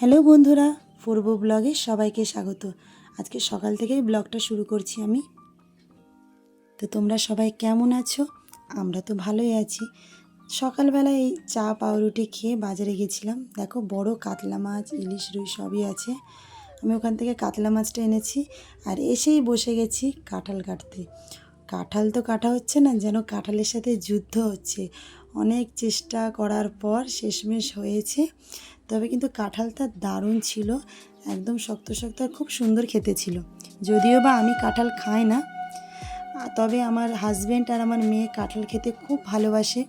Hello বন্ধুরা, পূর্ব ব্লগে সবাইকে স্বাগত। আজকে সকাল থেকেই ব্লগটা শুরু করছি আমি। তো তোমরা সবাই কেমন আছো? আমরা তো ভালোই আছি। সকালবেলা এই চা, পাউরুটি খেয়ে বাজারে গেছিলাম। দেখো, বড় কাতলা মাছ, ইলিশ, রুই সবই আছে। আমি ওখান থেকে কাতলা মাছটা এনেছি আর এসেই বসে গেছি কাঁঠাল কাটতে। কাঁঠাল তো কাটা হচ্ছে না, যেন কাঁঠালের সাথে যুদ্ধ হচ্ছে। অনেক চেষ্টা করার পর শেষমেশ হয়েছে। তবে কিন্তু কাঁঠালটা দারুণ ছিল, একদম শক্ত শক্ত আর খুব সুন্দর খেতে ছিল। যদিও বা আমি কাঁঠাল খাই না তবে আমার হাজব্যান্ড আর আমার মেয়ে কাঁঠাল খেতে খুব ভালোবাসে।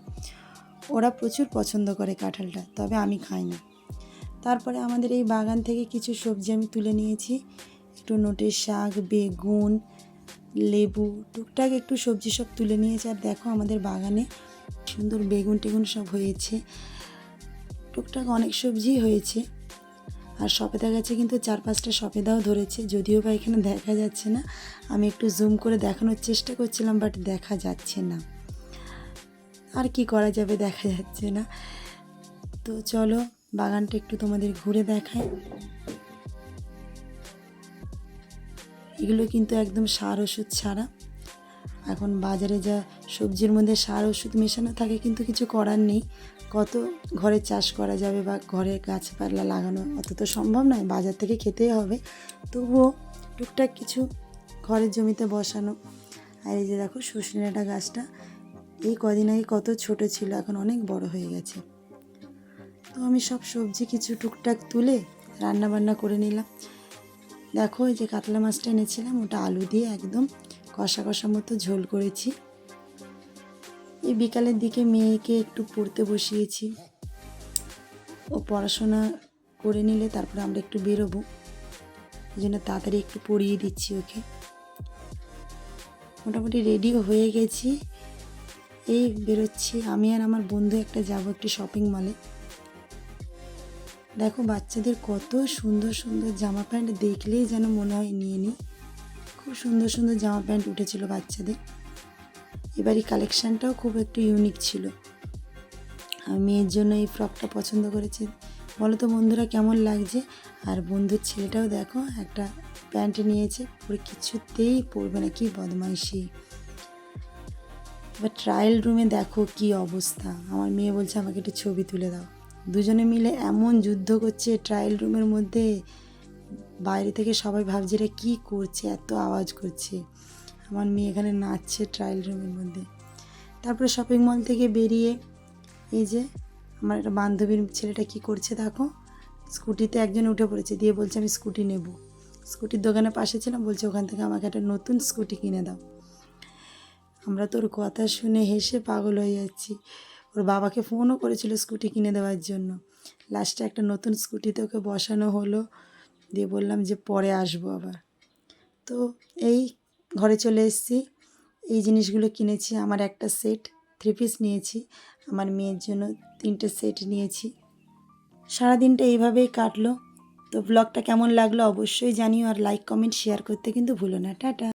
ওরা প্রচুর পছন্দ করে কাঁঠালটা, তবে আমি খাই না। তারপরে আমাদের এই বাগান থেকে কিছু সবজি আমি তুলে নিয়েছি। একটু নোটের শাক, বেগুন, লেবু, টুকটাক একটু সবজি সব তুলে নিয়েছি। আর দেখো আমাদের বাগানে সুন্দর বেগুন টেগুন সব হয়েছে। টুকটাক অনেক সবজি হয়েছে। আর সপেদা গাছে কিন্তু চার পাঁচটা সপেদাও ধরেছে। যদিও বা এখানে দেখা যাচ্ছে না। আমি একটু জুম করে দেখানোর চেষ্টা করছিলাম বাট দেখা যাচ্ছে না। আর কি করা যাবে দেখা যাচ্ছে না। তো চলো, বাগানটা একটু তোমাদের ঘুরে দেখায় এগুলো কিন্তু একদম সার ওষুধ ছাড়া। এখন বাজারে যা সবজির মধ্যে সার, ওষুধ মেশানো থাকে কিন্তু কিছু করার নেই। কত ঘরে চাষ করা যাবে বা ঘরে গাছপালা লাগানো অত তো সম্ভব নয়, বাজার থেকে খেতেই হবে। তবুও টুকটাক কিছু ঘরের জমিতে বসানো। আর এই যে দেখো সজনেটা গাছটা, এই কদিন আগে কত ছোট ছিল, এখন অনেক বড় হয়ে গেছে। তো আমি সব সবজি কিছু টুকটাক তুলে রান্না বান্না করে নিলাম। দেখো এই যে কাতলা মাছটা এনেছিলাম, ওটা আলু দিয়ে একদম কষা কষা মতো ঝোল করেছি। এই বিকালের দিকে মেয়েকে একটু পড়তে বসিয়েছি। ও পড়াশোনা করে নিলে তারপরে আমরা একটু বেরোবো। এই জন্য তাড়াতাড়ি একটু পড়িয়ে দিচ্ছি ওকে। মোটামুটি রেডিও হয়ে গেছি। এই বেরোচ্ছি। আমি আর আমার বন্ধু একটা যাব একটি শপিং মলে। দেখো, বাচ্চাদের কত সুন্দর সুন্দর জামা প্যান্ট দেখলেই যেন মনে হয় নিয়ে নিই। খুব সুন্দর সুন্দর জামা প্যান্ট উঠেছিল বাচ্চাদের। এবারই কালেকশানটাও খুব একটু ইউনিক ছিল। আমি মেয়ের জন্য এই ফ্রকটা পছন্দ করেছি। বলো তো বন্ধুরা, কেমন লাগছে? আর বন্ধুর ছেলেটাও দেখো, একটা প্যান্ট নিয়েছে। পরে কিছুতেই পরবে না, কি বদমাইশি। এবার ট্রায়াল রুমে দেখো কি অবস্থা। আমার মেয়ে বলছে, আমাকে একটু ছবি তুলে দাও। দুজনে মিলে এমন যুদ্ধ করছে ট্রায়াল রুমের মধ্যে। বাইরে থেকে সবাই ভাবছে এরা কী করছে, এত আওয়াজ করছে। আমার মেয়ে এখানে নাচছে ট্রায়াল রুমের মধ্যে। তারপরে শপিং মল থেকে বেরিয়ে এই যে আমার একটা বান্ধবীর ছেলেটা কি করছে দেখো স্কুটিতে একজন উঠে পড়েছে, দিয়ে বলছে আমি স্কুটি নেব। স্কুটির দোকানের পাশে ছিলাম, বলছে ওখান থেকে আমাকে একটা নতুন স্কুটি কিনে দাও। আমরা তোর কথা শুনে হেসে পাগল হয়ে যাচ্ছি। ওর বাবাকে ফোনও করেছিল স্কুটি কিনে দেওয়ার জন্য। লাস্টে একটা নতুন স্কুটিতে ওকে বসানো হলো। দিয়ে বললাম যে পরে আসব আবার। তো এই ঘরে চলে এসেছি। এই জিনিসগুলো কিনেছি, আমার একটা সেট থ্রি পিস নিয়েছি। আমার মেয়ের জন্য তিনটে সেট নিয়েছি। সারাদিনটা এইভাবেই কাটলো। তো ব্লগটা কেমন লাগল অবশ্যই জানিও আর লাইক কমেন্ট শেয়ার করতে কিন্তু ভুলো না। টাটা।